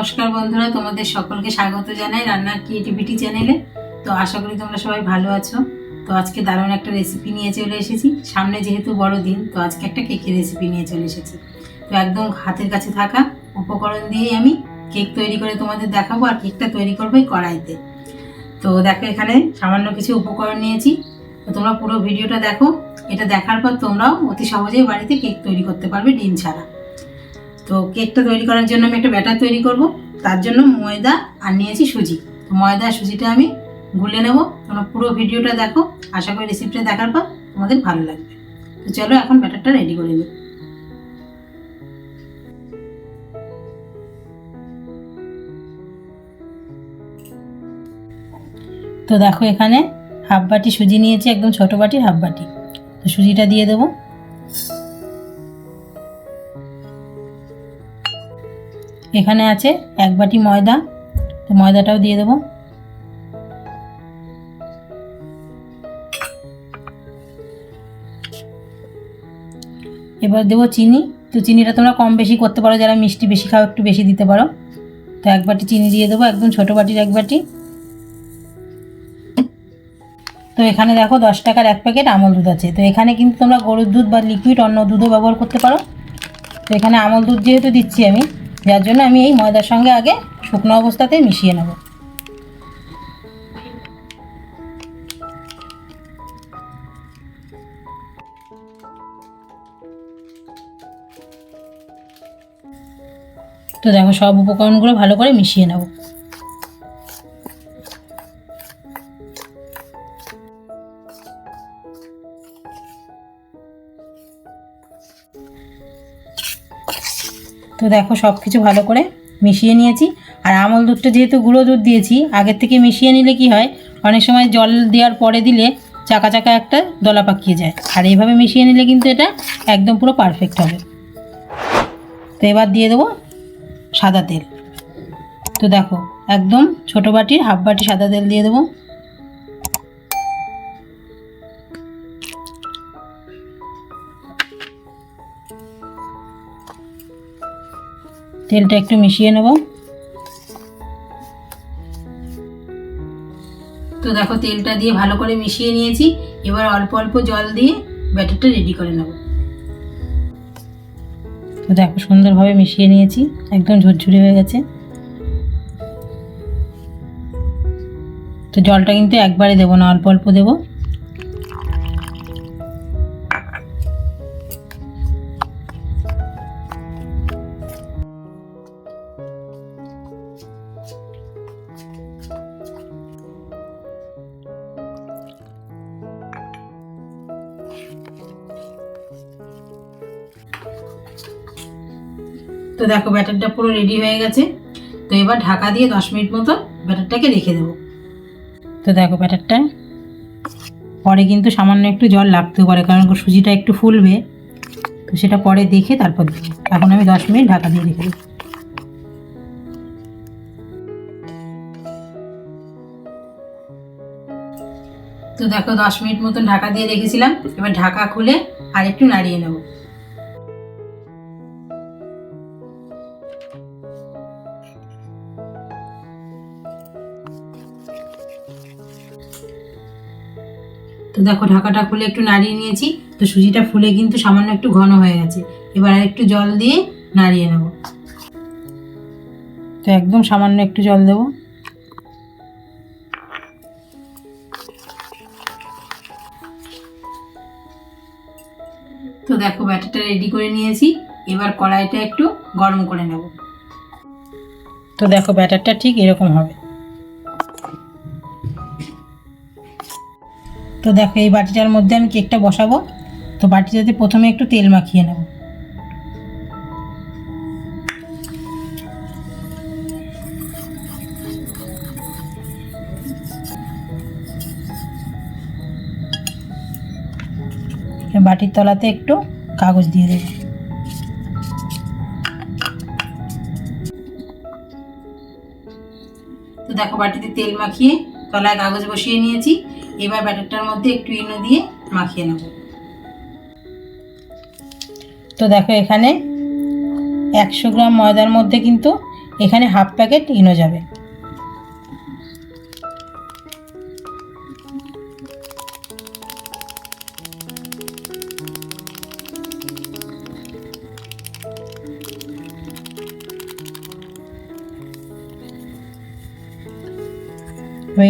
নমস্কার বন্ধুরা, তোমাদের সকলকে স্বাগত জানাই রান্নার ক্রিয়েটিভিটি চ্যানেলে তো আশা করি তোমরা সবাই ভালো আছো। তো আজকে দারুণ একটা রেসিপি নিয়ে চলে এসেছি। সামনে যেহেতু বড় দিন, তো আজকে একটা কেকের রেসিপি নিয়ে চলে এসেছি। তো একদম হাতের কাছে থাকা উপকরণ দিয়েই আমি কেক তৈরি করে তোমাদের দেখাবো আর কেকটা তৈরি করব এই কড়াইতে। তো দেখো এখানে সামান্য কিছু উপকরণ নিয়েছি। তো তোমরা পুরো ভিডিওটা দেখো। এটা দেখার পর তোমরাও অতি সহজেই বাড়িতে কেক তৈরি করতে পারবে ডিম ছাড়া। তো কেকটা তৈরি করার জন্য আমি একটা ব্যাটার তৈরি করব। তার জন্য ময়দা আর নিয়েছি সুজি। তো ময়দা আর সুজিটা আমি গুলে নেব। তোমরা পুরো ভিডিওটা দেখো। আশা করি রেসিপিটা দেখার পর তোমাদের ভালো লাগবে। তো চলো এখন ব্যাটারটা রেডি করে নিই। তো দেখো এখানে হাফ বাটি সুজি নিয়েছি, একদম ছোটো বাটির হাফ বাটি। তো সুজিটা দিয়ে দেবো। এখানে আছে এক বাটি ময়দা। তো ময়দাটাও দিয়ে দেবো। এবার দেবো চিনি। তো চিনিটা তোমরা কম বেশি করতে পারো, যারা মিষ্টি বেশি খাও একটু বেশি দিতে পারো। তো এক বাটি চিনি দিয়ে দেবো, একদম ছোটো বাটির এক বাটি। তো এখানে দেখো দশ টাকার এক প্যাকেট আমল দুধ আছে। তো এখানে কিন্তু তোমরা গরুর দুধ বা লিকুইড অন্য দুধও ব্যবহার করতে পারো। তো এখানে আমল দুধ যেহেতু দিচ্ছি আমি যার জন্য আমি এই ময়দার সঙ্গে আগে শুকনো অবস্থাতে মিশিয়ে নেব। তো দেখো সব উপকরণগুলো ভালো করে মিশিয়ে নেব। তো দেখো সব কিছু ভালো করে মিশিয়ে নিয়েছি। আর আমল দুধটা যেহেতু গুঁড়ো দুধ দিয়েছি, আগের থেকে মিশিয়ে নিলে কি হয়, অনেক সময় জল দেওয়ার পরে দিলে চাকা চাকা একটা দলা পাকিয়ে যায়। আর এইভাবে মিশিয়ে নিলে কিন্তু এটা একদম পুরো পারফেক্ট হবে। তো এবার দিয়ে দেবো সাদা তেল। তো দেখো, একদম ছোটো বাটির হাফ বাটি সাদা তেল দিয়ে দেবো। তেলটা একটু মিশিয়ে নেব। তো দেখো, তেলটা দিয়ে ভালো করে মিশিয়ে নিয়েছি। এবার অল্প অল্প জল দিয়ে ব্যাটারটা রেডি করে নেব। তো দেখো, সুন্দরভাবে মিশিয়ে নিয়েছি। একদম ঝরঝরে হয়ে গেছে। তো জলটা কিন্তু একবারে দেবো না, অল্প অল্প দেবো। তো দেখো ব্যাটারটা পুরো রেডি হয়ে গেছে। তো এবার ঢাকা দিয়ে দশ মিনিট মতো ব্যাটারটাকে রেখে দেবো। তো দেখো ব্যাটারটা, পরে কিন্তু সামান্য একটু জল লাগতেও পারে, কারণ সুজিটা একটু ফুলবে। তো সেটা পরে দেখে তারপর দেবো। এখন আমি দশ মিনিট ঢাকা দিয়ে রেখে দেবো। তো দেখো দশ মিনিট মতন ঢাকা দিয়ে রেখেছিলাম। এবার ঢাকা খুলে আর একটু নাড়িয়ে নেব। তো দেখো, ঢাকাটা খুলে একটু নাড়িয়ে নিয়েছি। তো সুজিটা ফুলে কিন্তু সামান্য একটু ঘন হয়ে গেছে। এবার আর একটু জল দিয়ে নাড়িয়ে নেব। তো একদম সামান্য একটু জল দেবো। তো দেখো, ব্যাটারটা রেডি করে নিয়েছি। এবার কড়াইটা একটু গরম করে নেব। তো দেখো, ব্যাটারটা ঠিক এরকম হবে। তো দেখো এই বাটিটার মধ্যে আমি কেকটা বসাবো। তো বাটিটাতে প্রথমে একটু তেল মাখিয়ে নেব। বাটির তলাতে একটু কাগজ দিয়ে দেব। তো দেখো বাটিতে তেল মাখিয়ে তলায় কাগজ বসিয়ে নিয়েছি। এবার ব্যাটারটার মধ্যে একটু ইনো দিয়ে মাখিয়ে নেব। তো দেখো এখানে একশো গ্রাম ময়দার মধ্যে কিন্তু এখানে হাফ প্যাকেট ইনো যাবে।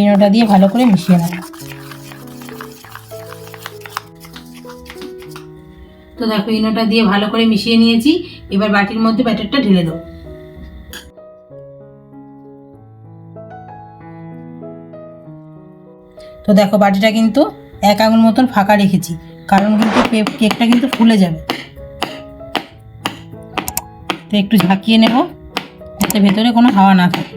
ইনোটা দিয়ে ভালো করে মিশিয়ে নেব। তো দেখো, ইনোটা দিয়ে ভালো করে মিশিয়ে নিয়েছি। এবার বাটির মধ্যে ব্যাটারটা ঢেলে দেবো। তো দেখো, বাটিটা কিন্তু এক আঙুল মতন ফাঁকা রেখেছি। কারণ কিন্তু কেকটা কিন্তু ফুলে যাবে। তো একটু ঝাঁকিয়ে নেব, যাতে ভেতরে কোনো হাওয়া না থাকে।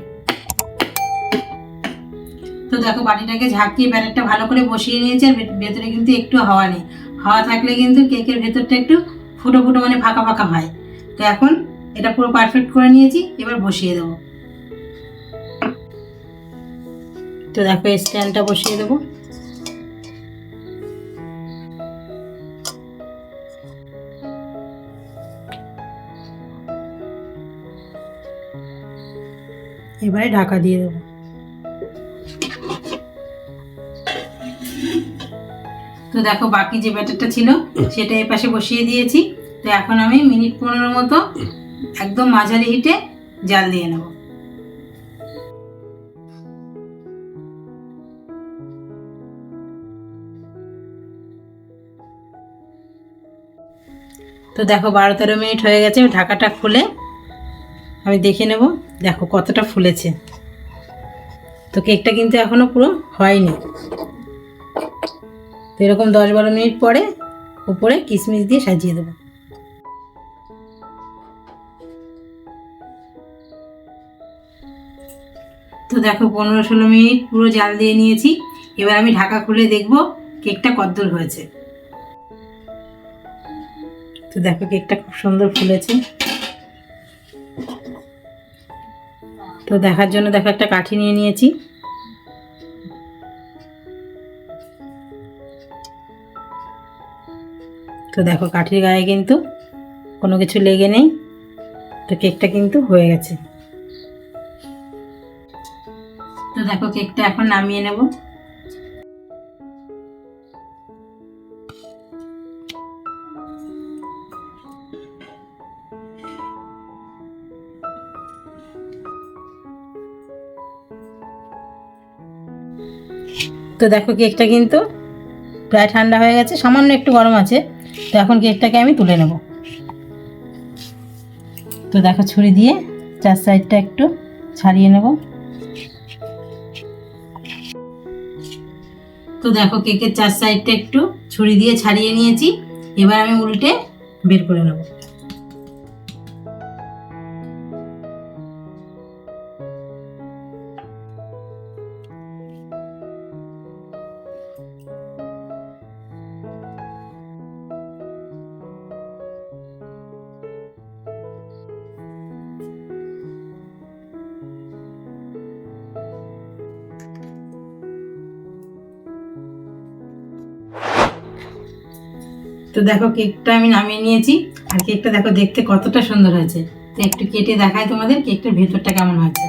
তো দেখো, বাটিটাকে ঝাঁকিয়ে ব্যাটারটা ভালো করে বসিয়ে নিয়েছি, আর ভেতরে কিন্তু একটু হাওয়া নেই। হাওয়া থাকলে কিন্তু কেকের ভেতরটা একটু ফুটো ফুটো মানে ফাঁকা ফাঁকা হয়। তো এখন এটা পুরো পারফেক্ট করে নিয়েছি, এবার বসিয়ে দেবো। তো দেখো স্ট্যান্ডটা বসিয়ে দেবো। এবারে ঢাকা দিয়ে দেবো। তো দেখো বাকি যে ব্যাটারটা ছিল, সেটা এই পাশে বসিয়ে দিয়েছি। তো এখন আমি মিনিট পনেরো মতো একদম মাঝারি হিটে জাল দিয়ে নেব। তো দেখো বারো তেরো মিনিট হয়ে গেছে, আমি ঢাকাটা খুলে আমি দেখে নেব, দেখো কতটা ফুলেছে। তো কেকটা কিন্তু এখনও পুরো হয়নি। তো এরকম দশ বারো মিনিট পরে উপরে কিশমিশ দিয়ে সাজিয়ে দেবো। তো দেখো পনেরো ষোলো মিনিট পুরো জাল দিয়ে নিয়েছি। এবার আমি ঢাকা খুলে দেখব কেকটা কদ্দূর হয়েছে। তো দেখো কেকটা খুব সুন্দর ফুলেছে। তো দেখার জন্য দেখো একটা কাঠি নিয়ে নিয়েছি। তো দেখো কাঠির গায়ে কিন্তু কোনো কিছু লেগে নেই। তো কেকটা কিন্তু হয়ে গেছে। তো দেখো কেকটা এখন নামিয়ে নেব। তো দেখো কেকটা কিন্তু প্রায় ঠান্ডা হয়ে গেছে, সামান্য একটু গরম আছে। তো এখন কেকটাকে আমি তুলে নেব। তো দেখো ছুরি দিয়ে চার সাইডটা একটু ছাড়িয়ে নেব। তো দেখো কেকের চার সাইডটা একটু ছুরি দিয়ে ছাড়িয়ে নিয়েছি। এবার আমি উল্টে বের করে নেব। তো দেখো কেকটা আমি নামিয়ে নিয়েছি, আর কেকটা দেখো দেখতে কতটা সুন্দর হয়েছে। তো একটু কেটে দেখায় তোমাদের কেকটার ভেতরটা কেমন হয়েছে।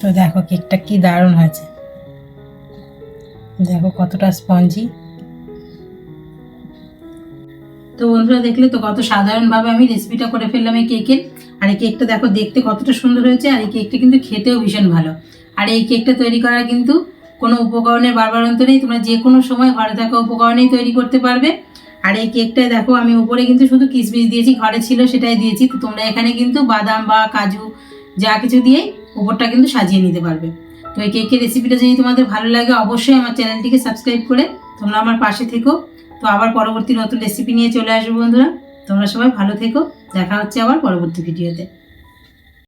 তো দেখো কেকটা কি দারুণ হয়েছে। দেখো কতটা স্পঞ্জি। তো বন্ধুরা দেখলে তো কত সাধারণভাবে আমি রেসিপিটা করে ফেললাম এই কেকের আর এই কেকটা দেখো দেখতে কতটা সুন্দর হয়েছে, আর এই কেকটা কিন্তু খেতেও ভীষণ ভালো। আর এই কেকটা তৈরি করা কিন্তু কোনো উপকরণের বারবারন্ত নেই, তোমরা যে কোনো সময় ঘরে থাকা উপকরণেই তৈরি করতে পারবে। আর এই কেকটায় দেখো আমি উপরে কিন্তু শুধু কিশমিশ দিয়েছি, ঘরে ছিল সেটাই দিয়েছি, তো তোমরা এখানে কিন্তু বাদাম বা কাজু যা কিছু দিয়ে উপরটা কিন্তু সাজিয়ে নিতে পারবে। তো এই কেকের রেসিপিটা যদি তোমাদের ভালো লাগে, অবশ্যই আমার চ্যানেলটিকে সাবস্ক্রাইব করে তোমরা আমার পাশে থেকো। তো আবার পরবর্তী নতুন রেসিপি নিয়ে চলে আসব বন্ধুরা। তোমরা সবাই ভালো থেকো। দেখা হচ্ছে আবার পরবর্তী ভিডিওতে